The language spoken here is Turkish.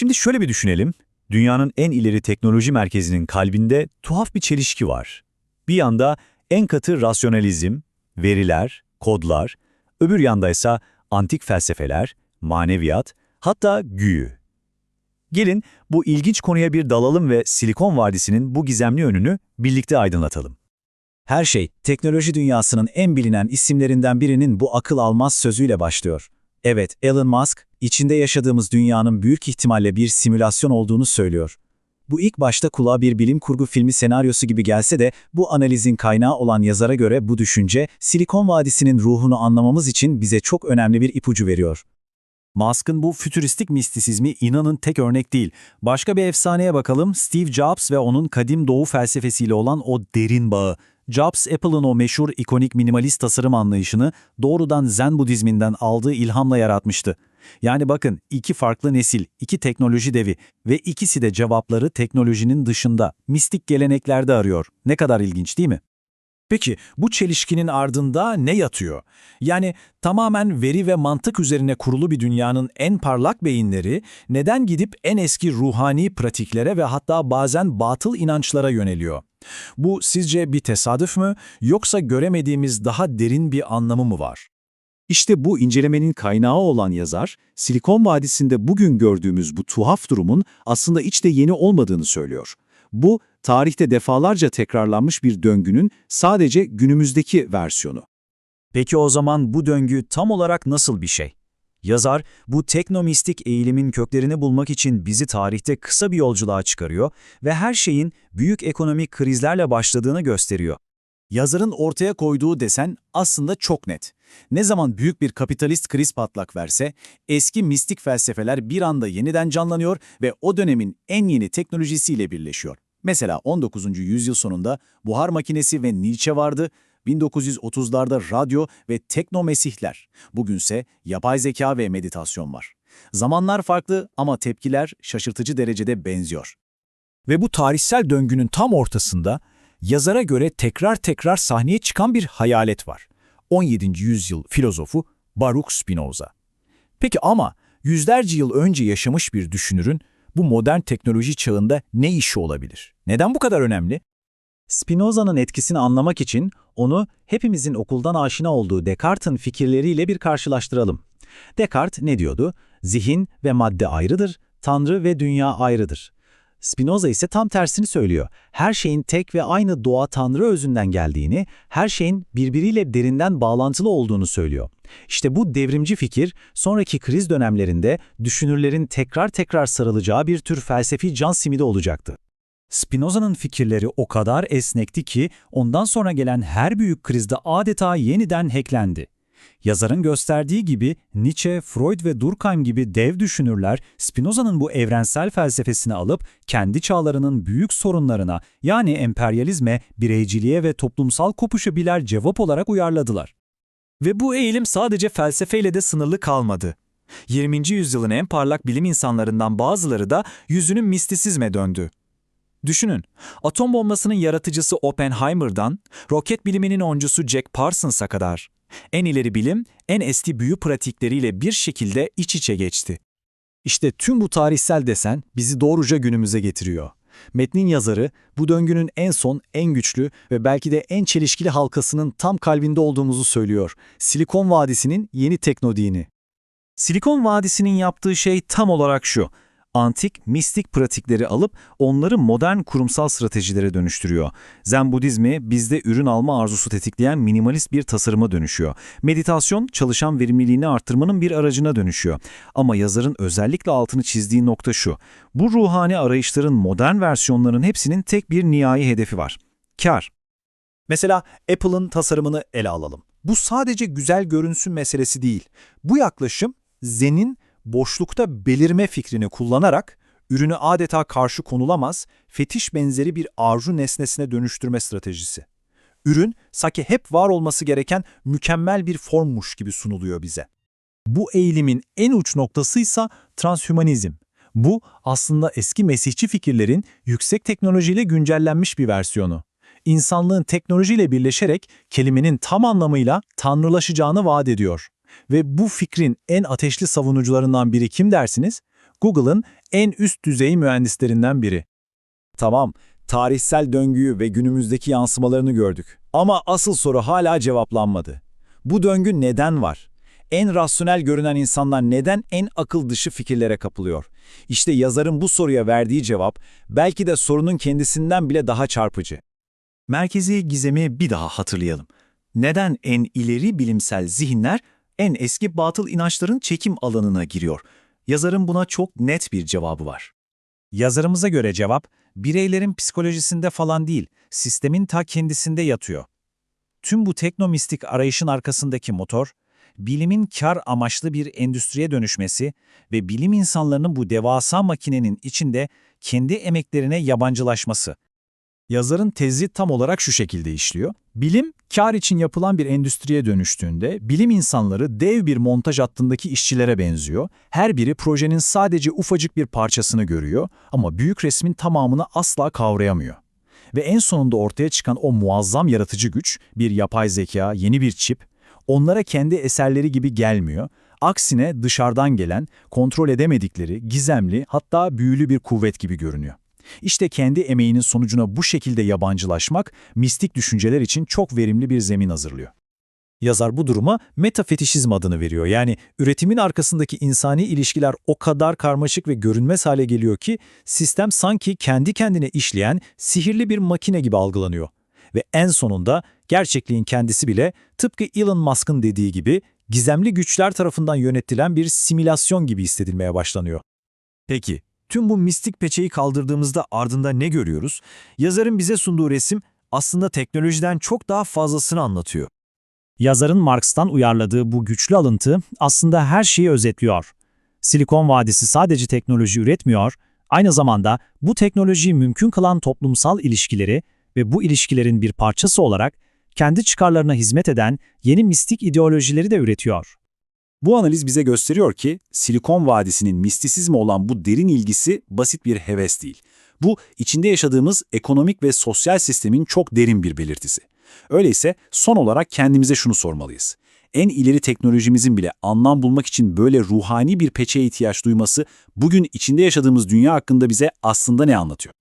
Şimdi şöyle bir düşünelim. Dünyanın en ileri teknoloji merkezinin kalbinde tuhaf bir çelişki var. Bir yanda en katı rasyonalizm, veriler, kodlar, öbür yanda ise antik felsefeler, maneviyat, hatta güyü. Gelin bu ilginç konuya bir dalalım ve Silikon Vadisi'nin bu gizemli önünü birlikte aydınlatalım. Her şey, teknoloji dünyasının en bilinen isimlerinden birinin bu akıl almaz sözüyle başlıyor. Evet, Elon Musk, içinde yaşadığımız dünyanın büyük ihtimalle bir simülasyon olduğunu söylüyor. Bu ilk başta kulağa bir bilim kurgu filmi senaryosu gibi gelse de bu analizin kaynağı olan yazara göre bu düşünce, Silikon Vadisi'nin ruhunu anlamamız için bize çok önemli bir ipucu veriyor. Musk'ın bu fütüristik mistisizmi inanın tek örnek değil. Başka bir efsaneye bakalım. Steve Jobs ve onun kadim doğu felsefesiyle olan o derin bağı. Jobs, Apple'ın o meşhur ikonik minimalist tasarım anlayışını doğrudan Zen Budizminden aldığı ilhamla yaratmıştı. Yani bakın iki farklı nesil, iki teknoloji devi ve ikisi de cevapları teknolojinin dışında, mistik geleneklerde arıyor. Ne kadar ilginç değil mi? Peki bu çelişkinin ardında ne yatıyor? Yani tamamen veri ve mantık üzerine kurulu bir dünyanın en parlak beyinleri neden gidip en eski ruhani pratiklere ve hatta bazen batıl inançlara yöneliyor? Bu sizce bir tesadüf mü yoksa göremediğimiz daha derin bir anlamı mı var? İşte bu incelemenin kaynağı olan yazar, Silikon Vadisi'nde bugün gördüğümüz bu tuhaf durumun aslında hiç de yeni olmadığını söylüyor. Bu, tarihte defalarca tekrarlanmış bir döngünün sadece günümüzdeki versiyonu. Peki o zaman bu döngü tam olarak nasıl bir şey? Yazar, bu teknomistik eğilimin köklerini bulmak için bizi tarihte kısa bir yolculuğa çıkarıyor ve her şeyin büyük ekonomik krizlerle başladığını gösteriyor. Yazarın ortaya koyduğu desen aslında çok net. Ne zaman büyük bir kapitalist kriz patlak verse, eski mistik felsefeler bir anda yeniden canlanıyor ve o dönemin en yeni teknolojisiyle birleşiyor. Mesela 19. yüzyıl sonunda buhar makinesi ve Nietzsche vardı, 1930'larda radyo ve teknomesihler, bugünse yapay zeka ve meditasyon var. Zamanlar farklı ama tepkiler şaşırtıcı derecede benziyor. Ve bu tarihsel döngünün tam ortasında yazara göre tekrar tekrar sahneye çıkan bir hayalet var. 17. yüzyıl filozofu Baruch Spinoza. Peki ama yüzlerce yıl önce yaşamış bir düşünürün bu modern teknoloji çağında ne işi olabilir? Neden bu kadar önemli? Spinoza'nın etkisini anlamak için onu hepimizin okuldan aşina olduğu Descartes'in fikirleriyle bir karşılaştıralım. Descartes ne diyordu? Zihin ve madde ayrıdır, Tanrı ve dünya ayrıdır. Spinoza ise tam tersini söylüyor. Her şeyin tek ve aynı doğa Tanrı özünden geldiğini, her şeyin birbiriyle derinden bağlantılı olduğunu söylüyor. İşte bu devrimci fikir, sonraki kriz dönemlerinde düşünürlerin tekrar tekrar sarılacağı bir tür felsefi can simidi olacaktı. Spinoza'nın fikirleri o kadar esnekti ki ondan sonra gelen her büyük krizde adeta yeniden hacklendi. Yazarın gösterdiği gibi Nietzsche, Freud ve Durkheim gibi dev düşünürler Spinoza'nın bu evrensel felsefesini alıp kendi çağlarının büyük sorunlarına yani emperyalizme, bireyciliğe ve toplumsal kopuşa birer cevap olarak uyarladılar. Ve bu eğilim sadece felsefeyle de sınırlı kalmadı. 20. yüzyılın en parlak bilim insanlarından bazıları da yüzünün mistisizme döndü. Düşünün, atom bombasının yaratıcısı Oppenheimer'dan roket biliminin oncusu Jack Parsons'a kadar. En ileri bilim, en eski büyü pratikleriyle bir şekilde iç içe geçti. İşte tüm bu tarihsel desen bizi doğruca günümüze getiriyor. Metnin yazarı bu döngünün en son, en güçlü ve belki de en çelişkili halkasının tam kalbinde olduğumuzu söylüyor. Silikon Vadisi'nin yeni teknodini. Silikon Vadisi'nin yaptığı şey tam olarak şu antik, mistik pratikleri alıp onları modern kurumsal stratejilere dönüştürüyor. Zen Budizmi bizde ürün alma arzusu tetikleyen minimalist bir tasarıma dönüşüyor. Meditasyon, çalışan verimliliğini arttırmanın bir aracına dönüşüyor. Ama yazarın özellikle altını çizdiği nokta şu. Bu ruhani arayışların modern versiyonlarının hepsinin tek bir nihai hedefi var. Kar. Mesela Apple'ın tasarımını ele alalım. Bu sadece güzel görünsün meselesi değil. Bu yaklaşım Zen'in boşlukta belirme fikrini kullanarak ürünü adeta karşı konulamaz, fetiş benzeri bir arzu nesnesine dönüştürme stratejisi. Ürün, sake hep var olması gereken mükemmel bir formmuş gibi sunuluyor bize. Bu eğilimin en uç noktasıysa transhümanizm. Bu aslında eski mesihçi fikirlerin yüksek teknolojiyle güncellenmiş bir versiyonu. İnsanlığın teknolojiyle birleşerek kelimenin tam anlamıyla tanrılaşacağını vaat ediyor. Ve bu fikrin en ateşli savunucularından biri kim dersiniz? Google'ın en üst düzey mühendislerinden biri. Tamam, tarihsel döngüyü ve günümüzdeki yansımalarını gördük. Ama asıl soru hala cevaplanmadı. Bu döngü neden var? En rasyonel görünen insanlar neden en akıl dışı fikirlere kapılıyor? İşte yazarın bu soruya verdiği cevap belki de sorunun kendisinden bile daha çarpıcı. Merkezi gizemi bir daha hatırlayalım. Neden en ileri bilimsel zihinler en eski batıl inançların çekim alanına giriyor? Yazarın buna çok net bir cevabı var. Yazarımıza göre cevap, bireylerin psikolojisinde falan değil, sistemin ta kendisinde yatıyor. Tüm bu teknomistik arayışın arkasındaki motor, bilimin kar amaçlı bir endüstriye dönüşmesi ve bilim insanlarının bu devasa makinenin içinde kendi emeklerine yabancılaşması. Yazarın tezi tam olarak şu şekilde işliyor. Bilim, kar için yapılan bir endüstriye dönüştüğünde bilim insanları dev bir montaj hattındaki işçilere benziyor. Her biri projenin sadece ufacık bir parçasını görüyor ama büyük resmin tamamını asla kavrayamıyor. Ve en sonunda ortaya çıkan o muazzam yaratıcı güç, bir yapay zeka, yeni bir çip, onlara kendi eserleri gibi gelmiyor. Aksine dışarıdan gelen, kontrol edemedikleri, gizemli hatta büyülü bir kuvvet gibi görünüyor. İşte kendi emeğinin sonucuna bu şekilde yabancılaşmak, mistik düşünceler için çok verimli bir zemin hazırlıyor. Yazar bu duruma metafetişizm adını veriyor. Yani üretimin arkasındaki insani ilişkiler o kadar karmaşık ve görünmez hale geliyor ki sistem sanki kendi kendine işleyen sihirli bir makine gibi algılanıyor. Ve en sonunda gerçekliğin kendisi bile tıpkı Elon Musk'ın dediği gibi gizemli güçler tarafından yönetilen bir simülasyon gibi hissedilmeye başlanıyor. Peki, tüm bu mistik peçeyi kaldırdığımızda ardında ne görüyoruz? Yazarın bize sunduğu resim aslında teknolojiden çok daha fazlasını anlatıyor. Yazarın Marx'tan uyarladığı bu güçlü alıntı aslında her şeyi özetliyor. Silikon Vadisi sadece teknoloji üretmiyor, aynı zamanda bu teknolojiyi mümkün kılan toplumsal ilişkileri ve bu ilişkilerin bir parçası olarak kendi çıkarlarına hizmet eden yeni mistik ideolojileri de üretiyor. Bu analiz bize gösteriyor ki Silikon Vadisi'nin mistisizme olan bu derin ilgisi basit bir heves değil. Bu içinde yaşadığımız ekonomik ve sosyal sistemin çok derin bir belirtisi. Öyleyse son olarak kendimize şunu sormalıyız. En ileri teknolojimizin bile anlam bulmak için böyle ruhani bir peçeye ihtiyaç duyması bugün içinde yaşadığımız dünya hakkında bize aslında ne anlatıyor?